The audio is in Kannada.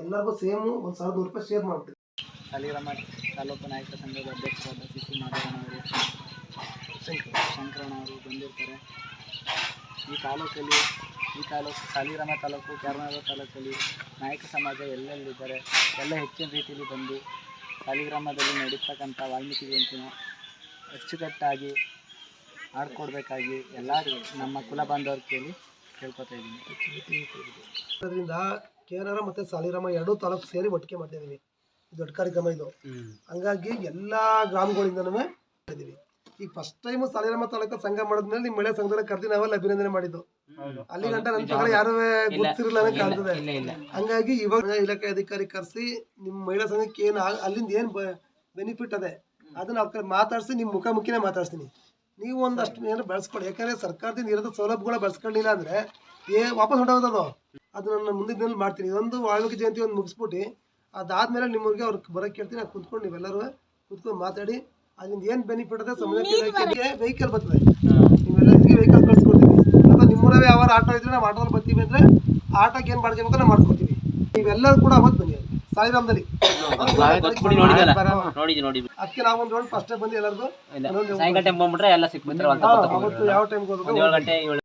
ಎಲ್ಲರಿಗೂ ಸೇಮ್ ಒಂದು ಸಾವಿರದ ನೂರು ರೂಪಾಯಿ ಶೇರ್ ಮಾಡ್ಬಿಟ್ಟು ಸಾಲಿಗ್ರಾಮ ತಾಲೂಕು ನಾಯಕ ಸಂಘದ ಅಧ್ಯಕ್ಷರಾದ ಸಿ ಸಿ ಮಾಧವನವರು ಶಂಕರಣ್ಣ ಅವರು ಬಂದಿರ್ತಾರೆ. ಈ ತಾಲೂಕಲ್ಲಿ, ಈ ತಾಲೂಕು ಸಾಲಿಗ್ರಾಮ ತಾಲೂಕು ಕ್ಯಾರನಗರ ತಾಲೂಕಲ್ಲಿ ನಾಯಕ ಸಮಾಜ ಎಲ್ಲೆಲ್ಲಿದ್ದಾರೆ, ಎಲ್ಲ ಹೆಚ್ಚಿನ ರೀತಿಯಲ್ಲಿ ಬಂದು ಸಾಲಿಗ್ರಾಮದಲ್ಲಿ ನಡೀತಕ್ಕಂಥ ವಾಲ್ಮೀಕಿ ಜಯಂತಿನ ಅಚ್ಚುಕಟ್ಟಾಗಿ ಆಡ್ಕೊಡ್ಬೇಕಾಗಿ ಎಲ್ಲರಿಗೂ ನಮ್ಮ ಕುಲ ಬಾಂಧವರ ಕೇಳಿ ಕೇಳ್ಕೊತಾ ಇದ್ದೀನಿ. ಅದರಿಂದ ಕೇರಳ ಮತ್ತೆ ಸಾಲಿರಾಮ ಎರಡೂ ತಾಲೂಕು ಸೇರಿ ಒಟ್ಟಿಗೆ ಮಾಡ್ತಿದ್ದೀವಿ ಇದು ದೊಡ್ಡ ಕಾರ್ಯಕ್ರಮ ಇದು. ಹಂಗಾಗಿ ಎಲ್ಲಾ ಗ್ರಾಮಗಳಿಂದನೂ ಮಾಡಿದ್ದೀವಿ ಈಗ ಫಸ್ಟ್ ಟೈಮ್ ಸಾಲಿರಾಮ ತಾಲೂಕು ಸಂಘ ಮಾಡಿದ್ಮೇಲೆ ನಿಮ್ಮ ಮಳೆ ಸಂಘದಲ್ಲಿ ಕರೆದಿ ನಾವೆಲ್ಲ ಅಭಿನಂದನೆ ಮಾಡಿದ್ದು. ಅಲ್ಲಿ ಗಂಟ ನನ್ನ ಪ್ರಕಾರ ಯಾರು ಗೊತ್ತಿರಲ್ಲ ಕಾಣ್ತದೆ ಹಂಗಾಗಿ ಇವಾಗ ಇಲಾಖೆ ಅಧಿಕಾರಿ ಕರೆಸಿ ನಿಮ್ಮ ಮಹಿಳಾ ಸಂಘಕ್ಕೆ ಏನು ಅಲ್ಲಿಂದ ಏನು ಬೆನಿಫಿಟ್ ಅದೇ ಅದನ್ನ ಅವ್ರ ಮಾತಾಡಿಸಿ ನಿಮ್ಮ ಮುಖಾಮುಖಿನೇ ಮಾತಾಡ್ತೀನಿ ನೀವು ಒಂದಷ್ಟು ಏನು ಬೆಳೆಸ್ಕೊಳ್ಳಿ. ಯಾಕಂದ್ರೆ ಸರ್ಕಾರದಿಂದ ಇರೋದು ಸೌಲಭ್ಯಗಳ ಬೆಳೆಸ್ಕೊಳ್ಳಿಲ್ಲ ಅಂದ್ರೆ ಏ ವಾಪಸ್ ಹೊಂಟೋಗೋದು ಅದು. ನನ್ನ ಮುಂದಿನ ದಿನ ಮಾಡ್ತೀನಿ. ಇದೊಂದು ವಾಲ್ಮೀಕಿ ಜಯಂತಿ ಒಂದು ಮುಗಿಸ್ಬಿಟ್ಟು ಅದಾದ್ಮೇಲೆ ನಿಮ್ಮವ್ರಿಗೆ ಅವ್ರಿಗೆ ಬರೋಕ್ಕೆ ಕೇಳ್ತೀನಿ. ನಾನು ಕುತ್ಕೊಂಡು ನೀವೆಲ್ಲರೂ ಕುತ್ಕೊಂಡು ಮಾತಾಡಿ. ಅದರಿಂದ ಏನು ಬೆನಿಫಿಟ್ ಅದೇ ಸಮಯಕ್ಕೆ ವೆಹಿಕಲ್ ಬರ್ತದೆ. ನೀವೆಲ್ಲ ಇದಕ್ಕೆ ವೆಹಿಕಲ್ ಕಳ್ಸ್ಕೊಡ್ತೀವಿ ಅಥವಾ ನಿಮ್ಮೂರವೇ ಯಾವ ಆಟೋ ಇದ್ರೆ ನಾವು ಆಟೋದಲ್ಲಿ ಬರ್ತೀವಿ ಅಂದ್ರೆ ಆಟೋಕ್ಕೆ ಏನು ಮಾಡ್ಕೋಬೇಕು ನಾವು ಮಾಡ್ಕೊಡ್ತೀವಿ. ನೀವೆಲ್ಲರೂ ಕೂಡ ಅವತ್ತು ಬನ್ನಿ ಸಾಯಿರಾಮದಲ್ಲಿ. ಅದಕ್ಕೆ ನಾವು ಒಂದು ರೌಂಡ್ ಫಸ್ಟೇ ಬಂದು ಎಲ್ಲರಿಗೂ ಸಾಯಂಕಾಲ ಟೈಮ್ ಬಂದ್ಬಿಟ್ರೆ ಎಲ್ಲ ಯಾವ ಟೈಮ್ಗೆ